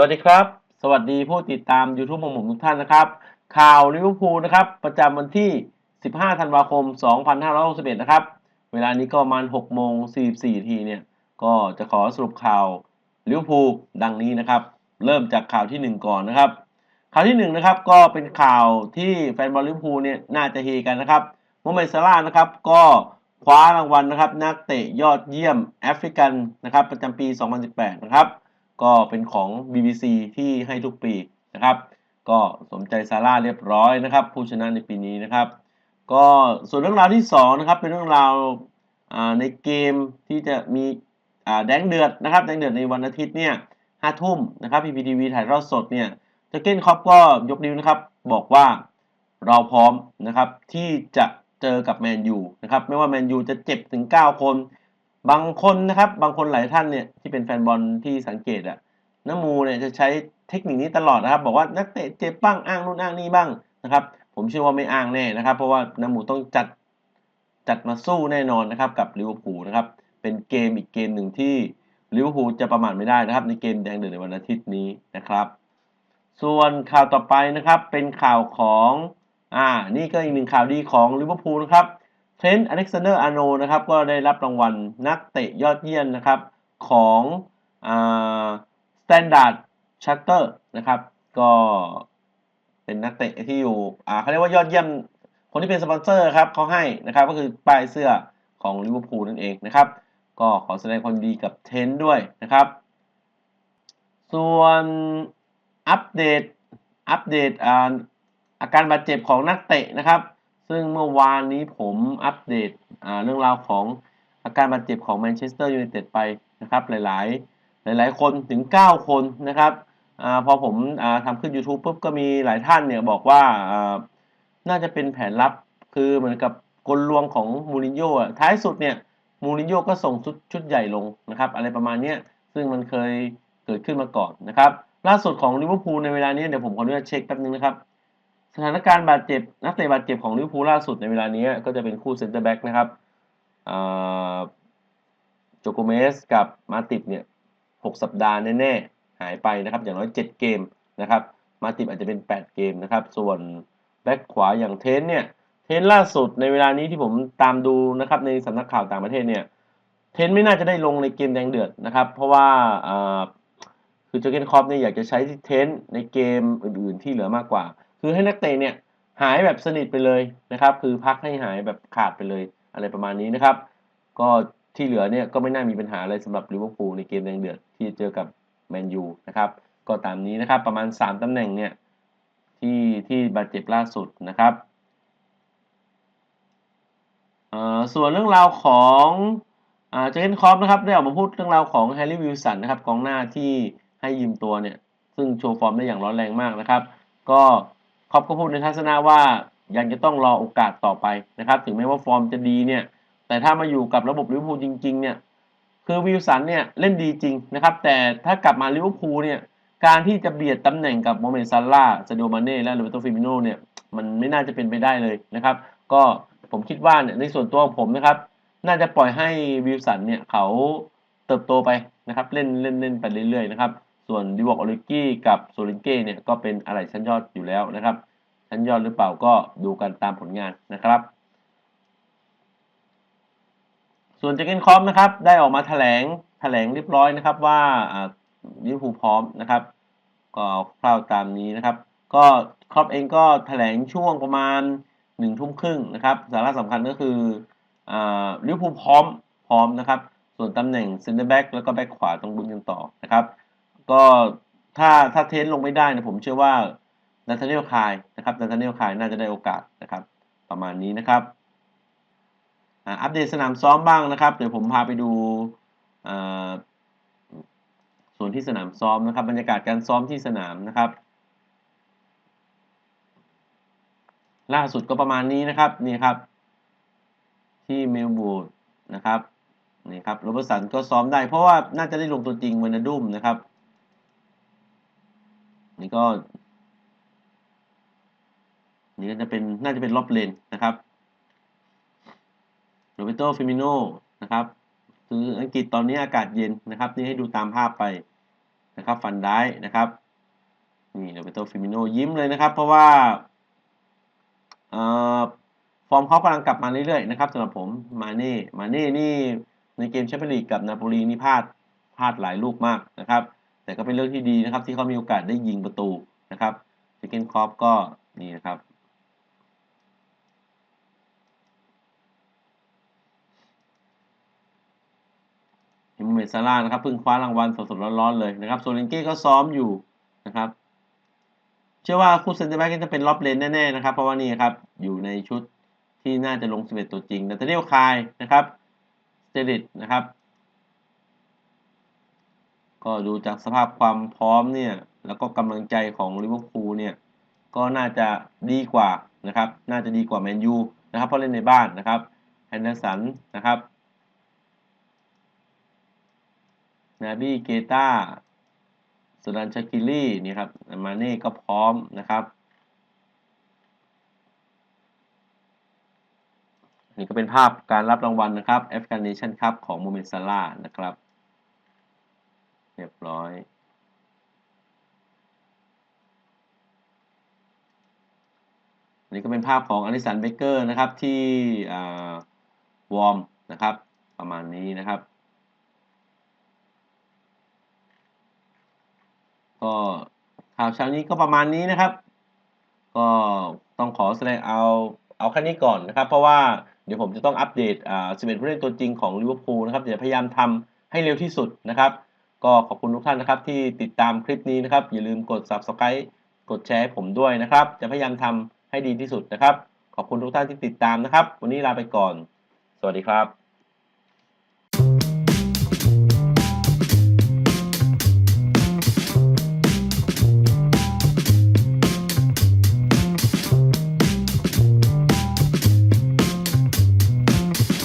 วัสดีครับ สวัสดีผู้ติดตาม YouTube ของผมทุกท่านนะครับ ข่าวลิเวอร์พูลนะครับ ประจำวันที่ 15 ธันวาคม 2561 นะครับ เวลานี้ก็ประมาณ6โมง44ทีเนี่ย ก็จะขอสรุปข่าวลิเวอร์พูลดังนี้นะครับ เริ่มจากข่าวที่ 1 ก่อนนะครับ ข่าวที่1นะครับก็เป็นข่าวที่แฟนบอลลิเวอร์พูลเนี่ยน่าจะเฮกันนะครับโมเมนซาร่านะครับก็คว้ารางวัลนะครับ นักเตะยอดเยี่ยมแอฟริกันนะครับ ประจำปี 2018 นะครับ ก็เป็นของ BBC ที่ให้ทุกปีนะครับ ก็สมใจซาร่าเรียบร้อยนะครับ ผู้ชนะในปีนี้นะครับ ก็ส่วนเรื่องราวที่2นะครับเป็นเรื่องราวในเกมที่จะมีแดงเดือดนะครับแดงเดือดในวันอาทิตย์เนี่ยห้าทุ่มนะครับ PPTV ถ่ายทอดสดเนี่ยเจเกนคอปก็ยกนิ้วนะครับ บอกว่าเราพร้อมนะครับที่จะเจอกับแมนยูนะครับไม่ว่าแมนยูจะเจ็บถึง 9 คน บางคนนะครับ บางคนหลายท่านเนี่ยที่เป็นแฟนบอลที่สังเกตอะน้ำมูเนี่ยจะใช้เทคนิคนี้ตลอดนะครับ บอกว่านักเตะเจ็บบ้างอ้างนู่นอ้างนี่บ้างนะครับ ผมเชื่อว่าไม่อ้างแน่นะครับ เพราะว่าน้ำมูต้องจัดจัดมาสู้แน่นอนนะครับ กับลิเวอร์พูลนะครับ เป็นเกมอีกเกมหนึ่งที่ลิเวอร์พูลจะประมาทไม่ได้นะครับ ในเกมแดงเดือดในวันอาทิตย์นี้นะครับ ส่วนข่าวต่อไปนะครับเป็นข่าวของอ่านี่ก็อีกหนึ่งข่าวดีของลิเวอร์พูลนะครับ เทรนต์อเล็กซานเดอร์อาร์โนนะครับก็ได้รับรางวัลนักเตะยอดเยี่ยมนะครับของอ่า Standard Charter นะครับก็เป็นนักเตะที่อยู่เขาเรียกว่ายอดเยี่ยมคนที่เป็นสปอนเซอร์ครับเขาให้นะครับก็คือป้ายเสื้อของลิเวอร์พูลนั่นเองนะครับ ก็ขอแสดงความดีกับเทนด้วยนะครับ ส่วนอัปเดตอัปเดตอาอาการบาดเจ็บของนักเตะนะครับ ซึ่งเมื่อวานนี้ผมอัปเดตเรื่องราวของอาการบาดเจ็บของแมนเชสเตอร์ยูไนเต็ดไปนะครับหลายๆ หลาย ๆ คนถึง 9 คนนะครับอพอผมทำขึ้น YouTube ปุ๊บก็มีหลายท่านเนี่ยบอกว่าน่าจะเป็นแผนลับคือเหมือนกับกลลวงของมูรินโญ่ท้ายสุดเนี่ยมูรินโญ่ก็ส่งชุดชุดใหญ่ลงนะครับอะไรประมาณนี้ซึ่งมันเคยเกิดขึ้นมาก่อนนะครับล่าสุดของลิเวอร์พูลในเวลานี้เดี๋ยวผมขออนุญาตเช็คแป๊บนึงนะครับ สถานการณ์บาดเจ็บ นักเตะบาดเจ็บของลิเวอร์พูลล่าสุดในเวลานี้ก็จะเป็นคู่เซนเตอร์แบ็กนะครับโจโกเมสกับมาติดเนี่ย6สัปดาห์แน่ๆ หายไปนะครับอย่างน้อย 7 เกมนะครับมาติดอาจจะเป็น 8 เกมนะครับ ส่วนแบ็กขวาอย่างเทนเนี่ยเทนล่าสุดในเวลานี้ที่ผมตามดูนะครับในสำนักข่าวต่างประเทศเนี่ยเทนไม่น่าจะได้ลงในเกมแดงเดือดนะครับ เพราะว่าคือเจอเกนคอปเนี่ยอยากจะใช้เทนในเกมอื่นๆที่เหลือมากกว่า คือให้นักเตะเนี่ยหายแบบสนิทไปเลยนะครับ คือพักให้หายแบบขาดไปเลยอะไรประมาณนี้นะครับ ก็ที่เหลือเนี่ยก็ไม่น่ามีปัญหาอะไรสำหรับลิเวอร์พูลในเกมแดงเดือดที่เจอกับแมนยูนะครับก็ตามนี้นะครับประมาณ 3 ตำแหน่งเนี่ยที่ที่บาดเจ็บล่าสุดนะครับส่วนเรื่องราวของเจเกนคอปนะครับได้ออกมาพูดเรื่องราวของแฮร์รี่วิลสันนะครับกองหน้าที่ให้ยืมตัวเนี่ยซึ่งโชว์ฟอร์มได้อย่างร้อนแรงมากนะครับ ก็ ครอปก็พูดในทัศนะว่ายังจะต้องรอโอกาสต่อไปนะครับ ถึงแม้ว่าฟอร์มจะดีเนี่ย แต่ถ้ามาอยู่กับระบบลิเวอร์พูลจริง ๆ เนี่ย คือวิลสันเนี่ยเล่นดีจริงนะครับ แต่ถ้ากลับมาลิเวอร์พูลเนี่ย การที่จะเบียดตำแหน่งกับโมเมนต์ซาร่าซาดิโอมาเน่และโรเบโตฟิมิโนเนี่ย มันไม่น่าจะเป็นไปได้เลยนะครับ ก็ผมคิดว่าเนี่ยในส่วนตัวผมนะครับ น่าจะปล่อยให้วิลสันเนี่ยเขาเติบโตไปนะครับ เล่นเล่นเล่นไปเรื่อยๆนะครับ ส่วนดิวอกอลิกี้กับโซลินเก้เนี่ยก็เป็นอะไรชั้นยอดอยู่แล้วนะครับ ชั้นยอดหรือเปล่าก็ดูกันตามผลงานนะครับ ส่วนเจเกนคอมนะครับได้ออกมาแถลงแถลงเรียบร้อยนะครับว่าลิเวอร์พูลพร้อมนะครับก็คร่าวตามนี้นะครับ ก็ครอปเองก็แถลงช่วงประมาณหนึ่งทุ่มครึ่งนะครับ สาระสำคัญก็คือลิเวอร์พูลพร้อมพร้อมนะครับ ส่วนตำแหน่งเซนเตอร์แบ็กแล้วก็แบ็กขวาต้องลุ้นกันต่อนะครับ ก็ถ้าถ้าเทนลงไม่ได้นะผมเชื่อว่านาธานีลคายนะครับนาธานีลคายน่าจะได้โอกาสนะครับ ประมาณนี้นะครับอัปเดตสนามซ้อมบ้างนะครับ เดี๋ยวผมพาไปดูส่วนที่สนามซ้อมนะครับ บรรยากาศการซ้อมที่สนามนะครับ ล่าสุดก็ประมาณนี้นะครับนี่ครับ ที่เมลบูร์นะครับนี่ครับโรเบร์สันก็ซ้อมได้เพราะว่าน่าจะได้ลงตัวจริงวันนดุมนะครับ นี่ก็ นี่ก็จะเป็นน่าจะเป็นรอบเลนนะครับโรเบโตฟิมิโนนะครับคืออังกฤษตอนนี้อากาศเย็นนะครับ นี่ให้ดูตามภาพไปนะครับ ฟันได้นะครับนี่โรเบโตฟิมิโนยิ้มเลยนะครับ เพราะว่าเอ่อฟอร์มเขากำลังกลับมาเรื่อยๆนะครับสำหรับผมมาเน่มาเน่นี่ในเกมแชมเปี้ยนลีกกับนาโปลีนี่พลาดพลาดหลายลูกมากนะครับ แต่ก็เป็นเรื่องที่ดีนะครับ ที่เขามีโอกาสได้ยิงประตูนะครับเจเกนคอปก็นี่นะครับฮิมเมซาร่านะครับเพิ่งคว้ารางวัลสดๆร้อนๆเลยนะครับโซเลนเก้ก็ซ้อมอยู่นะครับ เชื่อว่าคู่เซนเตอร์แบ็กจะเป็นล็อบเลนแน่ๆนะครับ เพราะว่านี่ครับอยู่ในชุดที่น่าจะลง 11 ตัวจริงนาตาเนียลคายนะครับสเตริดนะครับ ก็ดูจากสภาพความพร้อมเนี่ย แล้วก็กำลังใจของลิเวอร์พูลเนี่ย ก็น่าจะดีกว่านะครับ น่าจะดีกว่าแมนยูนะครับ เพราะเล่นในบ้านนะครับแฮนเดอร์สันนะครับ นาบี้เกตาสุรันชากิลี่นี่ครับ มาเน่ก็พร้อมนะครับนี่ก็เป็นภาพการรับรางวัลนะครับแอฟริกันเนชั่นคัพของโมเมนซาร่านะครับ รียบร้อยอันนี้ก็เป็นภาพของอลิสันเบเกอร์นะครับที่วอร์มนะครับ ประมาณนี้นะครับ ก็ข่าวเช้านี้ก็ประมาณนี้นะครับ ก็ต้องขอแสดงเอาเอาแค่นี้ก่อนนะครับ เพราะว่าเดี๋ยวผมจะต้องอัปเดตอ่า11ผู้เล่นตัวจริงของลิเวอร์พูลนะครับเดี๋ยวพยายามทำให้เร็วที่สุดนะครับ ก็ขอบคุณทุกท่านนะครับ ที่ติดตามคลิปนี้นะครับ อย่าลืมกด subscribe กดแชร์ให้ผมด้วยนะครับ จะพยายามทำให้ดีที่สุดนะครับ ขอบคุณทุกท่านที่ติดตามนะครับ วันนี้ลาไปก่อน สวัสดีครับ